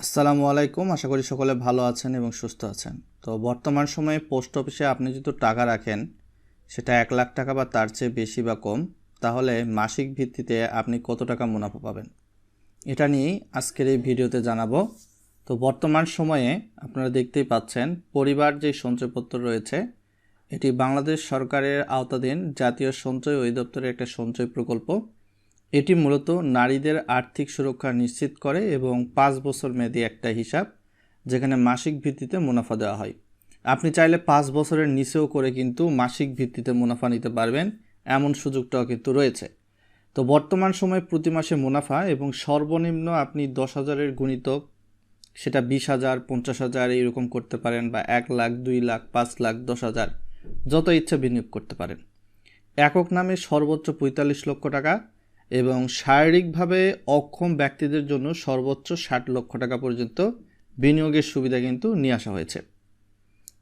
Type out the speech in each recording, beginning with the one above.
আসসালামু আলাইকুম। আশা করি সকলে ভালো আছেন এবং সুস্থ আছেন। তো বর্তমান সময়ে পোস্ট অফিসে আপনি যদি টাকা রাখেন, সেটা এক লাখ টাকা বা তার চেয়ে বেশি বা কম, তাহলে মাসিক ভিত্তিতে আপনি কত টাকা মুনাফা পাবেন? এটা নিয়েই আজকের এই ভিডিওতে জানাব। তো বর্তমান সময়ে আপনারা দেখতেই পাচ্ছেন, পরিবার যে সঞ্চয়পত্র রয়েছে, এটি বাংলাদেশ সরকারের আওতাধীন জাতীয় সঞ্চয় অধিদপ্তরের একটা সঞ্চয় প্রকল্প। এটি মূলত নারীদের আর্থিক সুরক্ষা নিশ্চিত করে এবং পাঁচ বছর মেয়াদী একটা হিসাব, যেখানে মাসিক ভিত্তিতে মুনাফা দেওয়া হয়। আপনি চাইলে পাঁচ বছরের নিচেও করে কিন্তু মাসিক ভিত্তিতে মুনাফা নিতে পারবেন, এমন সুযোগটাও কিন্তু রয়েছে। তো বর্তমান সময়ে প্রতি মাসে মুনাফা এবং সর্বনিম্ন আপনি দশ হাজারের গুণিতক, সেটা বিশ হাজার, পঞ্চাশ হাজার এইরকম করতে পারেন বা এক লাখ, দুই লাখ, পাঁচ লাখ, দশ হাজার, যত ইচ্ছা বিনিয়োগ করতে পারেন। একক নামে সর্বোচ্চ পঁয়তাল্লিশ লক্ষ টাকা এবং শারীরিকভাবে অক্ষম ব্যক্তিদের জন্য সর্বোচ্চ ষাট লক্ষ টাকা পর্যন্ত বিনিয়োগের সুবিধা কিন্তু নিয়ে আসা হয়েছে।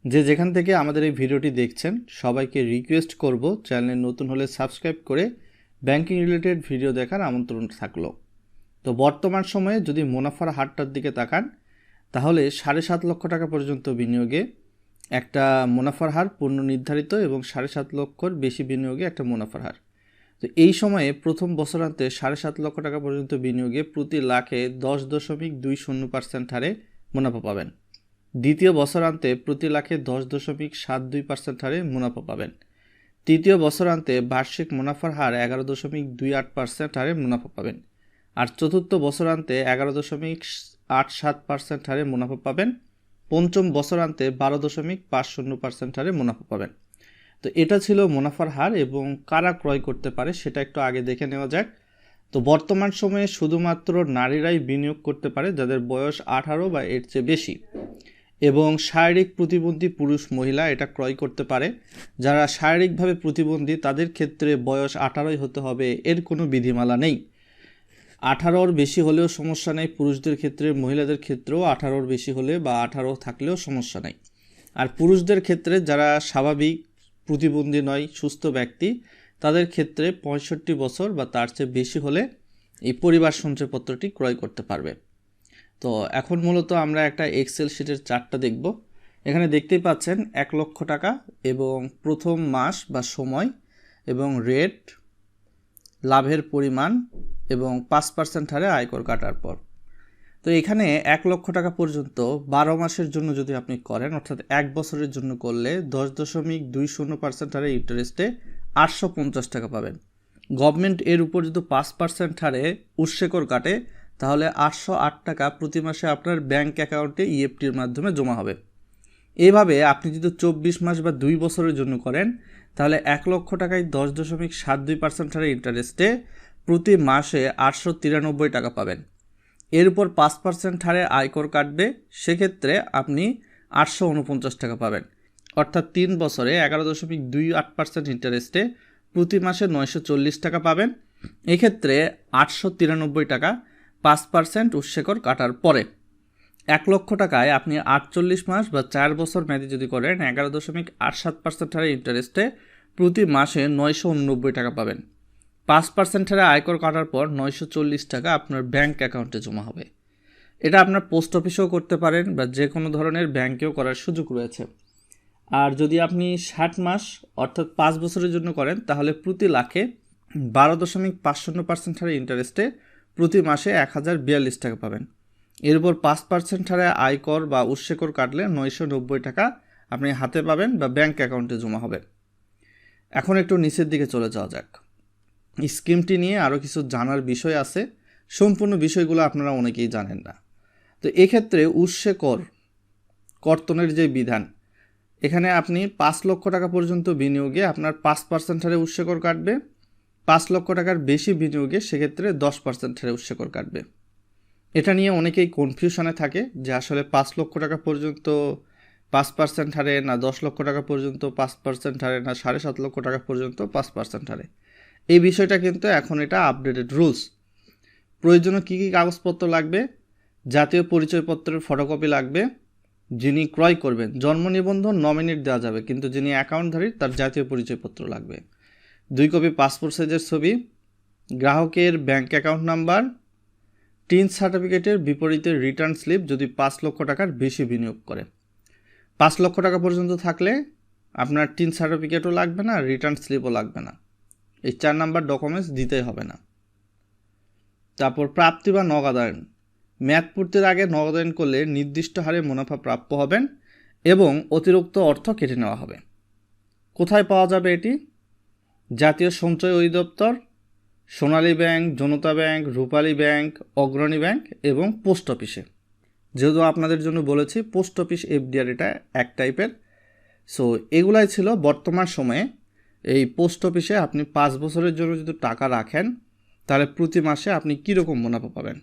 যে যেখান থেকে আমাদের এই ভিডিওটি দেখছেন, সবাইকে রিকোয়েস্ট করব চ্যানেলে নতুন হলে সাবস্ক্রাইব করে ব্যাংকিং রিলেটেড ভিডিও দেখার আমন্ত্রণ থাকল। তো বর্তমান সময়ে যদি মুনাফার হারটার দিকে তাকান, তাহলে সাড়ে সাত লক্ষ টাকা পর্যন্ত বিনিয়োগে একটা মুনাফার হার পূর্ণ নির্ধারিত এবং সাড়ে সাত লক্ষর বেশি বিনিয়োগে একটা মুনাফার হার। তো এই সময়ে প্রথম বছরান্তে সাড়ে সাত লক্ষ টাকা পর্যন্ত বিনিয়োগে প্রতি লাখে দশ দশমিক দুই শূন্য পার্সেন্ট হারে মুনাফা পাবেন। দ্বিতীয় বছরান্তে প্রতি লাখে দশ দশমিক সাত দুই পার্সেন্ট হারে মুনাফা পাবেন। তৃতীয় বছরান্তে বার্ষিক মুনাফার হার এগারো দশমিক দুই আট পার্সেন্ট হারে মুনাফা পাবেন। আর চতুর্থ বছরান্তে এগারো দশমিক আট সাত পার্সেন্ট হারে মুনাফা পাবেন। পঞ্চম বছরান্তে বারো দশমিক পাঁচ শূন্য পার্সেন্ট হারে মুনাফা পাবেন। তো এটা ছিল মুনাফার হার এবং কারা ক্রয় করতে পারে সেটা একটু আগে দেখে নেওয়া যাক। তো বর্তমান সময়ে শুধুমাত্র নারীরাই বিনিয়োগ করতে পারে যাদের বয়স আঠারো বা এর চেয়ে বেশি। এবং শারীরিক প্রতিবন্ধী পুরুষ মহিলা এটা ক্রয় করতে পারে। যারা শারীরিকভাবে প্রতিবন্ধী তাদের ক্ষেত্রে বয়স আঠারোই হতে হবে, এর কোনো বিধিমালা নেই। আঠারোর বেশি হলেও সমস্যা নেই, পুরুষদের ক্ষেত্রে, মহিলাদের ক্ষেত্রেও আঠারোর বেশি হলে বা আঠারো থাকলেও সমস্যা নেই। আর পুরুষদের ক্ষেত্রে যারা স্বাভাবিক প্রতিবন্ধী নয়, সুস্থ ব্যক্তি। তাদের ক্ষেত্রে পঁয়ষট্টি বছর বা তার চেয়ে বেশি হলে এই পরিবার সঞ্চয়পত্রটি ক্রয় করতে পারবে। তো এখন মূলত আমরা একটা এক্সেল শিটের চার্টটা দেখব। এখানে দেখতেই পাচ্ছেন এক লক্ষ টাকা এবং প্রথম মাস বা সময় এবং রেট লাভের পরিমাণ এবং পাঁচ পার্সেন্ট হারে আয়কর কাটার পর। তো এখানে এক লক্ষ টাকা পর্যন্ত বারো মাসের জন্য যদি আপনি করেন, অর্থাৎ এক বছরের জন্য করলে দশ দশমিক দুই শূন্য পার্সেন্ট হারে ইন্টারেস্টে আটশো পঞ্চাশ টাকা পাবেন। গভর্নমেন্ট এর উপর যদি পাঁচ পার্সেন্ট হারে উৎসেকর কাটে, তাহলে আটশো আট টাকা প্রতি মাসে আপনার ব্যাঙ্ক অ্যাকাউন্টে ইএফটির মাধ্যমে জমা হবে। এভাবে আপনি যদি চব্বিশ মাস বা দুই বছরের জন্য করেন, তাহলে এক লক্ষ টাকায় দশ দশমিক সাত দুই পার্সেন্ট হারে ইন্টারেস্টে প্রতি মাসে আটশো তিরানব্বই টাকা পাবেন। এর উপর পাঁচ পার্সেন্ট হারে আয়কর কাটবে, সেক্ষেত্রে আপনি আটশো উনপঞ্চাশ টাকা পাবেন। অর্থাৎ তিন বছরে এগারো দশমিক দুই আট পার্সেন্ট ইন্টারেস্টে প্রতি মাসে নয়শো চল্লিশ টাকা পাবেন। এক্ষেত্রে আটশো তিরানব্বই টাকা পাঁচ পার্সেন্ট উৎসেকর কাটার পরে এক লক্ষ টাকায় আপনি আটচল্লিশ মাস বা চার বছর মেয়াদি যদি করেন, এগারো দশমিক আট সাত পার্সেন্ট হারে ইন্টারেস্টে প্রতি মাসে নয়শো উননব্বই টাকা পাবেন। পাঁচ পার্সেন্ট হারে আয়কর কাটার পর নয়শো চল্লিশ টাকা আপনার ব্যাঙ্ক অ্যাকাউন্টে জমা হবে। এটা আপনার পোস্ট অফিসেও করতে পারেন বা যে কোনো ধরনের ব্যাংকেও করার সুযোগ রয়েছে। আর যদি আপনি ষাট মাস অর্থাৎ পাঁচ বছরের জন্য করেন, তাহলে প্রতি লাখে বারো দশমিক পাঁচ শূন্য পার্সেন্ট হারে ইন্টারেস্টে প্রতি মাসে এক হাজার বিয়াল্লিশ টাকা পাবেন। এর উপর পাঁচ পার্সেন্ট হারে আয়কর বা উৎসেকর কাটলে নয়শো নব্বই টাকা আপনি হাতে পাবেন বা ব্যাঙ্ক অ্যাকাউন্টে জমা হবে। এখন একটু নিচের দিকে চলে যাওয়া যাক। স্কিমটি নিয়ে আরও কিছু জানার বিষয় আছে। সম্পূর্ণ বিষয়গুলো আপনারা অনেকেই জানেন না। তো এক্ষেত্রে উৎসে কর, কর্তনের যে বিধান, এখানে আপনি পাঁচ লক্ষ টাকা পর্যন্ত বিনিয়োগে আপনার পাঁচ পার্সেন্ট হারে উৎসেকর কাটবে। পাঁচ লক্ষ টাকার বেশি বিনিয়োগে সেক্ষেত্রে দশ পার্সেন্ট হারে উৎসেকর কাটবে। এটা নিয়ে অনেকেই কনফিউশনে থাকে যে আসলে পাঁচ লক্ষ টাকা পর্যন্ত পাঁচ পার্সেন্ট হারে না, দশ লক্ষ টাকা পর্যন্ত পাঁচ পার্সেন্ট হারে না, সাড়ে সাত লক্ষ টাকা পর্যন্ত পাঁচ পার্সেন্ট হারে। এই বিষয়টা কিন্তু এখন এটা আপডেটেড রুলস প্রয়োজনীয় কী কী কাগজপত্র লাগবে? জাতীয় পরিচয়পত্রের ফটোকপি লাগবে, যিনি ক্রয় করবেন। জন্ম নিবন্ধন নমিনেট দেওয়া যাবে, কিন্তু যিনি অ্যাকাউন্টধারী তার জাতীয় পরিচয়পত্র লাগবে। দুই কপি পাসপোর্ট সাইজের ছবি, গ্রাহকের ব্যাংক অ্যাকাউন্ট নাম্বার টিন সার্টিফিকেটের বিপরীতে রিটার্ন স্লিপ যদি পাঁচ লক্ষ টাকার বেশি বিনিয়োগ করে। পাঁচ লক্ষ টাকা পর্যন্ত থাকলে আপনার টিন সার্টিফিকেটও লাগবে না রিটার্ন স্লিপও লাগবে না। এই চার নাম্বার ডকুমেন্টস দিতেই হবে না। তারপর প্রাপ্তি বা নগদায়ন মেয়াদ পূর্তির আগে নগদায়ন করলে নির্দিষ্ট হারে মুনাফা প্রাপ্য হবেন এবং অতিরিক্ত অর্থ কেটে নেওয়া হবে। কোথায় পাওয়া যাবে এটি? জাতীয় সঞ্চয় অধিদপ্তর, Sonali bank, Janata bank, Rupali bank, Agrani bank এবং পোস্ট অফিসে। যেহেতু আপনাদের জন্য বলেছি, পোস্ট অফিস, এফডিআর এটা এক টাইপের সো এগুলাই ছিল বর্তমান সময়ে এই পোস্ট অফিসে আপনি পাঁচ বছরের জন্য যদি টাকা রাখেন, তাহলে প্রতি মাসে আপনি কীরকম মুনাফা পাবেন?